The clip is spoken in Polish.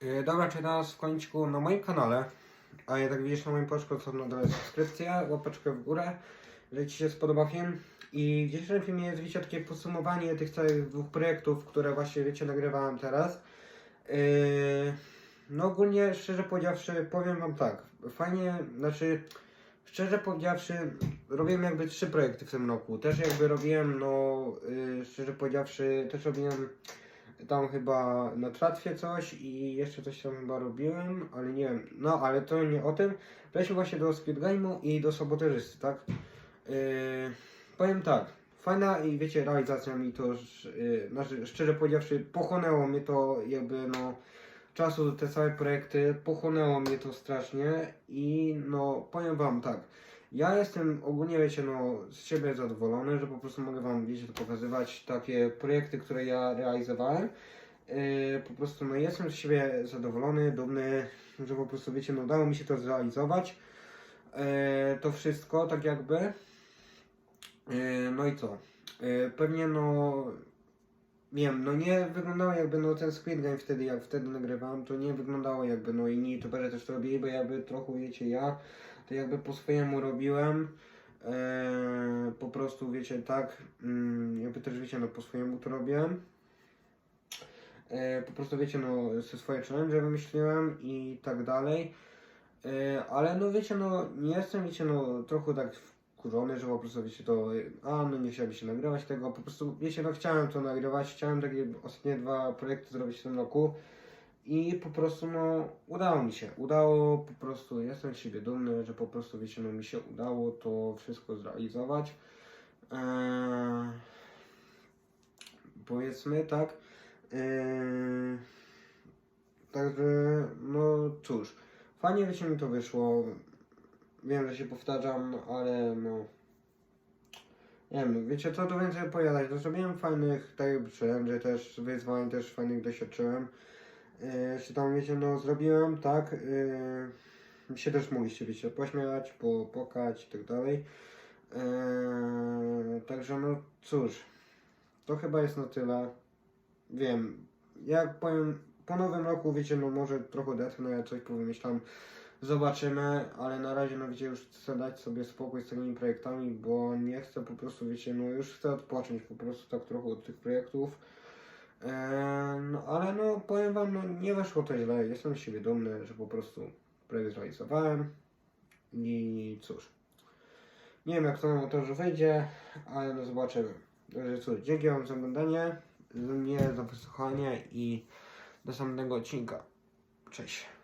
Yy, Dobra, czy teraz w końcu na moim kanale, a jak tak widzisz na moim poczku, to na dole subskrypcja, łapeczkę w górę, że Ci się spodoba film. I w dzisiejszym filmie jest, wiecie, takie podsumowanie tych całych dwóch projektów, które właśnie, wiecie, nagrywałem teraz. Yy, no ogólnie, szczerze powiedziawszy, powiem Wam tak, fajnie, znaczy, szczerze powiedziawszy, robiłem jakby trzy projekty w tym roku. Też jakby robiłem, no, yy, szczerze powiedziawszy, też robiłem tam chyba na tratwie coś i jeszcze coś tam chyba robiłem, ale nie wiem. No, ale to nie o tym. Przejdźmy właśnie do Speed Game'u i do sabotażysty, tak? Yy, powiem tak, fajna i wiecie, realizacja mi to, yy, znaczy, szczerze powiedziawszy, pochłonęło mnie to jakby, no, czasu te całe projekty, pochłonęło mnie to strasznie i no, powiem wam tak, ja jestem ogólnie, wiecie, no, z siebie zadowolony, że po prostu mogę wam, wiecie, pokazywać takie projekty, które ja realizowałem. Yy, po prostu, no, jestem z siebie zadowolony, dumny, że po prostu, wiecie, no, udało mi się to zrealizować. Yy, to wszystko, tak jakby. Yy, no i co? Yy, pewnie, no, wiem, no nie wyglądało jakby, no, ten Squid Game wtedy, jak wtedy nagrywałem, to nie wyglądało jakby, no, inni youtuberzy też to robili, bo jakby trochę, wiecie, ja to jakby po swojemu robiłem. Eee, po prostu wiecie, tak, mm, jakby też wiecie, no po swojemu to robiłem. Eee, po prostu wiecie, no ze swoje challenge wymyśliłem i tak dalej. Eee, ale no wiecie, no nie jestem, wiecie, no trochę tak wkurzony, że po prostu wiecie to, a no nie chciałby się nagrywać tego, po prostu wiecie, no chciałem to nagrywać, chciałem takie ostatnie dwa projekty zrobić w tym roku. I po prostu no udało mi się, udało po prostu, jestem z siebie dumny, że po prostu wiecie, no mi się udało to wszystko zrealizować. Eee, powiedzmy tak. Eee, także no cóż, fajnie wiecie mi to wyszło. Wiem, że się powtarzam, ale no nie wiem, wiecie co tu więcej opowiadać, no zrobiłem fajnych tak challenge też, wyzwań też fajnych doświadczyłem. Yy, czy tam wiecie, no zrobiłem, tak, yy, się też mogliście, wiecie, pośmiać, popłakać i tak dalej. Yy, także no cóż, to chyba jest na tyle. Wiem, jak powiem, po nowym roku, wiecie, no może trochę odetchnę, coś powymyślam, zobaczymy, ale na razie, no wiecie, już chcę dać sobie spokój z tymi projektami, bo nie chcę po prostu, wiecie, no już chcę odpocząć po prostu tak trochę od tych projektów. Eee, no ale no powiem wam, no nie weszło to źle, jestem z siebie dumny, że po prostu projekt zrealizowałem i cóż. Nie wiem jak to na motorze wyjdzie, ale no zobaczymy. Także cóż, dzięki wam za oglądanie, mnie za wysłuchanie i do samego odcinka. Cześć.